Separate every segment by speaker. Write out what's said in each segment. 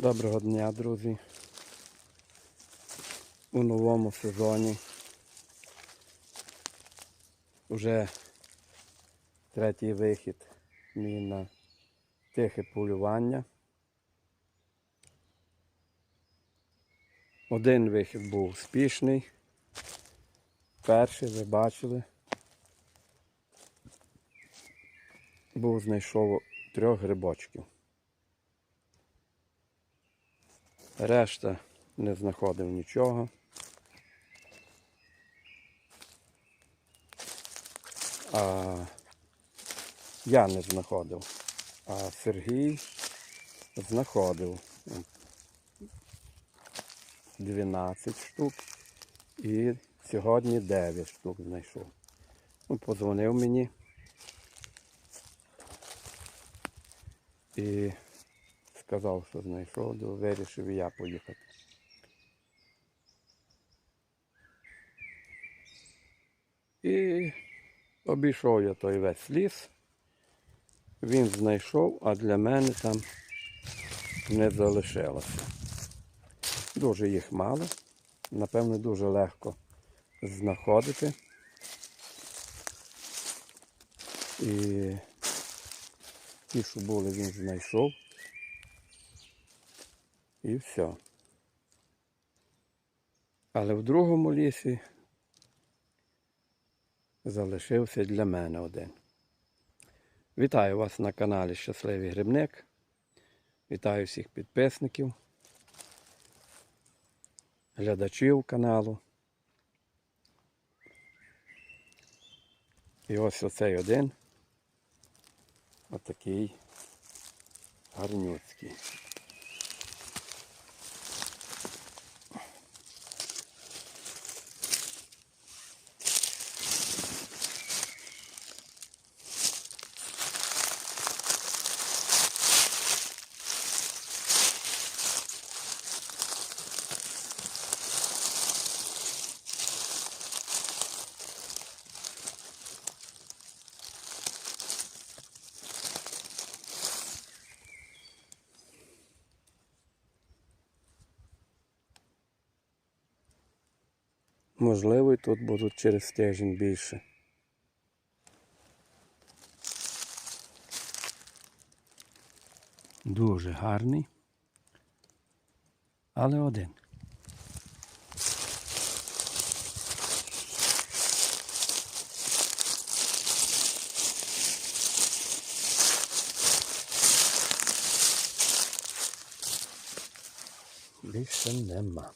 Speaker 1: Доброго дня, друзі. У новому сезоні. Уже третій вихід мій на тихе полювання. Один вихід був успішний. Перший, ви бачили. Був знайшов трьох грибочків. Решта не знаходив нічого. А я не знаходив. А Сергій знаходив 12 штук і сьогодні 9 штук знайшов. Ну, Позвонив мені і сказав, що знайшов, то вирішив і я поїхати. І обійшов я той весь ліс. Він знайшов, а для мене там не залишилося. Дуже їх мало. Напевно, дуже легко знаходити. І ті, що були, він знайшов. І все. Але в другому лісі залишився для мене один. Вітаю вас на каналі Щасливий Грибник. Вітаю всіх підписників, глядачів каналу. І ось оцей один. Отакий гарнюцький. Можливо, і тут будуть через тиждень більше. Дуже гарний. Але один. Більше нема.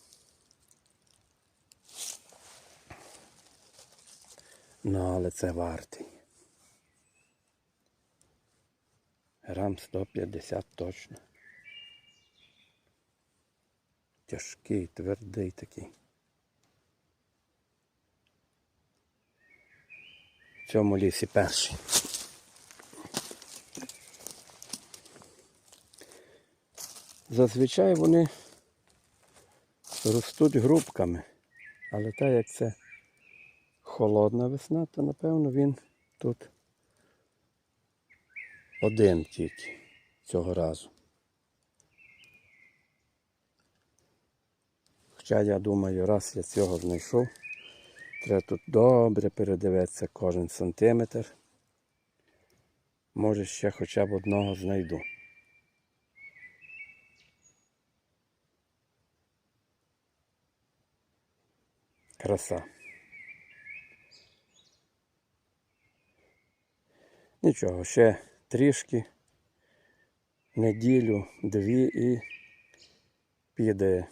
Speaker 1: Ну, але це вартий. Грам 150 точно. Тяжкий, твердий такий. В цьому лісі перший. Зазвичай вони ростуть грубками, але так як це холодна весна, то напевно він тут один тільки цього разу. Хоча я думаю, раз я цього знайшов, треба тут добре передивитися кожен сантиметр. Може ще хоча б одного знайду. Краса. Нічого, ще трішки, неділю, дві і піде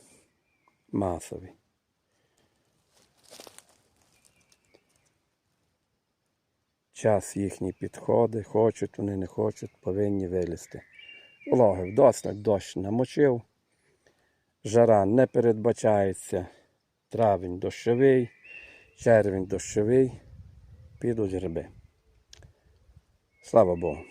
Speaker 1: масовий. Час їхній підходить, хочуть, вони не хочуть, повинні вилізти. Вологи вдосталь дощ намочив, жара не передбачається, травень дощовий, червень дощовий, підуть гриби. Слава Богу.